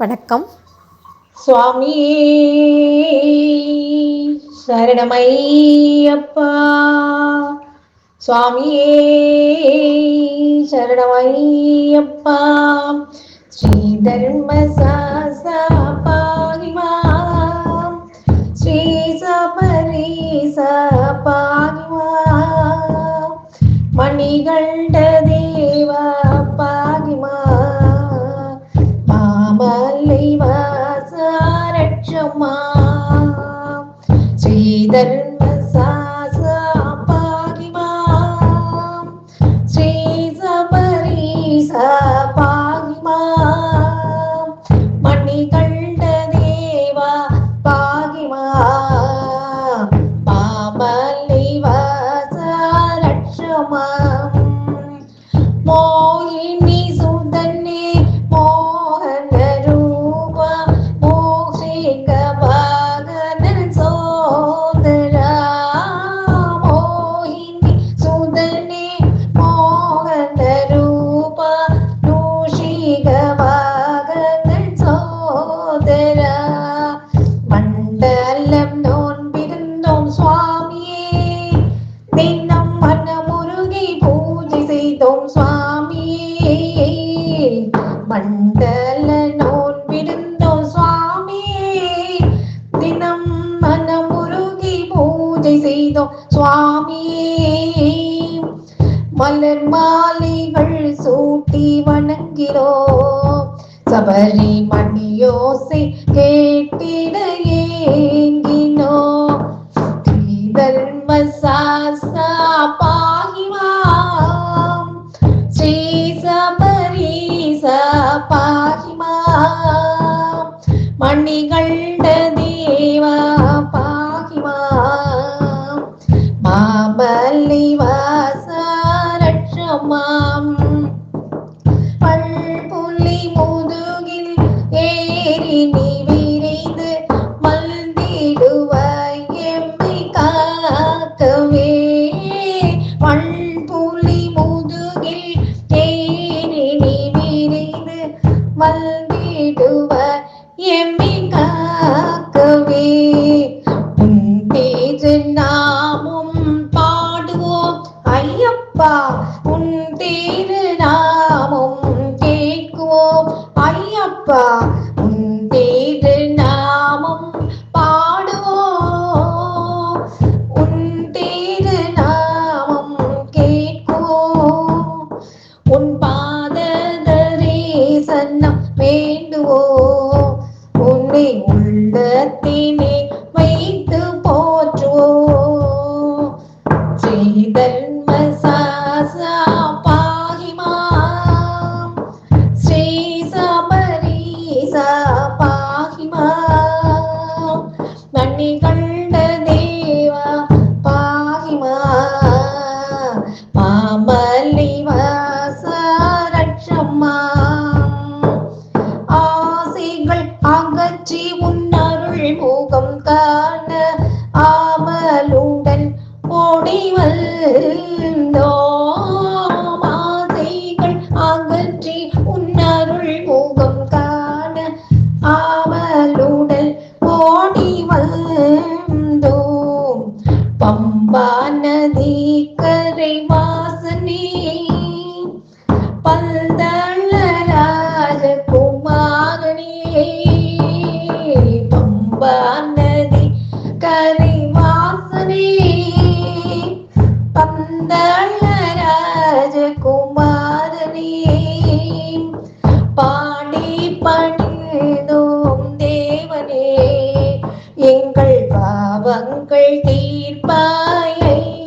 வணக்கம். சுவாமி சரணமையப்பா. சுவாமியே சரணமையப்பா. ஸ்ரீ தர்ம சாசா வீரமா ஸ்ரீதரன் பாரிமா ஸ்ரீ சபரி பாரிமா மணி கண்ட தேவா பாகிமா? பாமலை வாச லட்சமா மண்டல நூல் விடுந்தோ சுவாமியே. தினம் மனமுருகி பூஜை செய்தோம் சுவாமியே. மலர் மாலைகள் சூட்டி வணங்கிறோம் சபரி மணி கே பல்புலம் பல்புலி முதுகில் ஏறி நீ Europa. Yeah.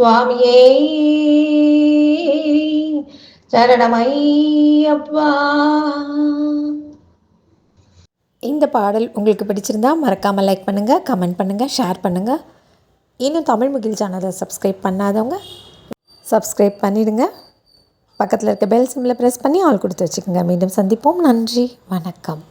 சுவாமியே. சரணமையப்பா இந்த பாடல் உங்களுக்கு பிடிச்சிருந்தா மறக்காமல் லைக் பண்ணுங்கள் கமெண்ட் பண்ணுங்கள் ஷேர் பண்ணுங்கள் இன்னும் தமிழ் முகில் சேனலை சப்ஸ்கிரைப் பண்ணாதவங்க சப்ஸ்கிரைப் பண்ணிடுங்க. பக்கத்தில் இருக்க பெல் சிம்மில் ப்ரெஸ் பண்ணி ஆள் கொடுத்து வச்சுக்கோங்க. மீண்டும் சந்திப்போம். நன்றி. வணக்கம்.